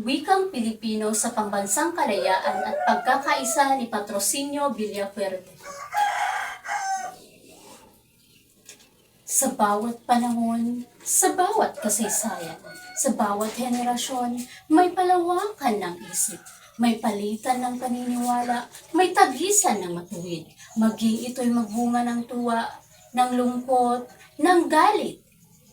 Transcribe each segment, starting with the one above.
Wikang Pilipino sa Pambansang Kalayaan at Pagkakaisa ni Patrocinio Villafuerte. Sa bawat panahon, sa bawat kasaysayan, sa bawat henerasyon, may palawakan ng isip, may palitan ng paniniwala, may tagisan ng matuwid. Maging ito'y magbunga ng tuwa, ng lungkot, ng galit.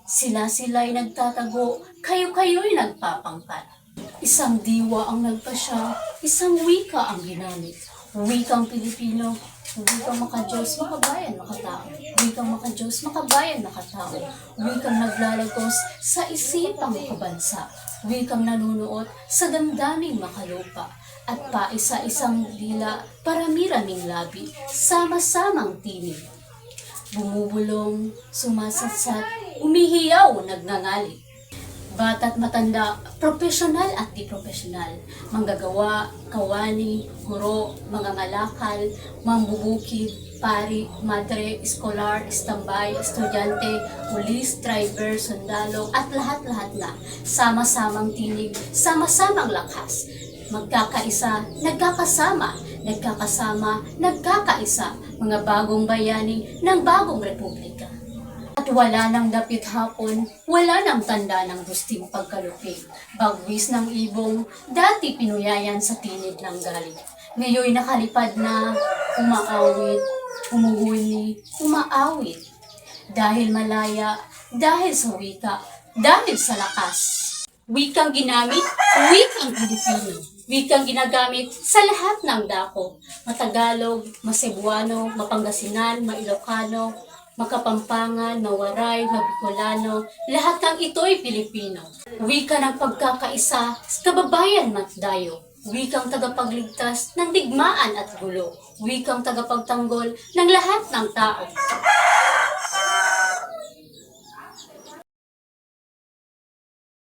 Sila-sila'y nagtatago, kayo-kayo'y nagpapangkat. Isang diwa ang nagpasya, isang wika ang ginamit. Wikang Pilipino, wikang makadiyos, makabayan, makatao. Wikang makadiyos, makabayan, makatao. Wikang naglalagos sa isipang makabansa. Wikang nanunuot sa damdaming makalupa. At paisa-isang dila, parami-raming labi, sama-samang tinig. Bumubulong, sumasatsat, umihiyaw, nagngangalit. Bata't matanda, profesional at di profesional, manggagawa, kawani, guro, mga ngalakal, mambubukid, pari, madre, eskolar, estambay, estudyante, pulis, driver, sundalo, at lahat-lahat na. Sama-samang tinig, sama-samang lakas. Magkakaisa, nagkakasama, nagkakasama, nagkakaisa, mga bagong bayani ng bagong republika. At wala nang dapit hapon, wala nang tanda ng gusting pagkalupig. Bagwis ng ibong, dati pinuyayan sa tinid ng galit. Ngayoy nakalipad na, umaawit, umuhuni, umaawit. Dahil malaya, dahil sa wika, dahil sa lakas. Wikang ginamit, wikang Pilipino. Wikang ginagamit sa lahat ng dako. Matagalog, Macebuano, Mapangasinan, Mailocano, Makapampangan, Mawaray, Mabicolano, lahat ng ito'y Pilipino. Wika ng pagkakaisa sa kababayan matdayo. Wikang tagapagligtas ng digmaan at gulo. Wikang tagapagtanggol ng lahat ng tao.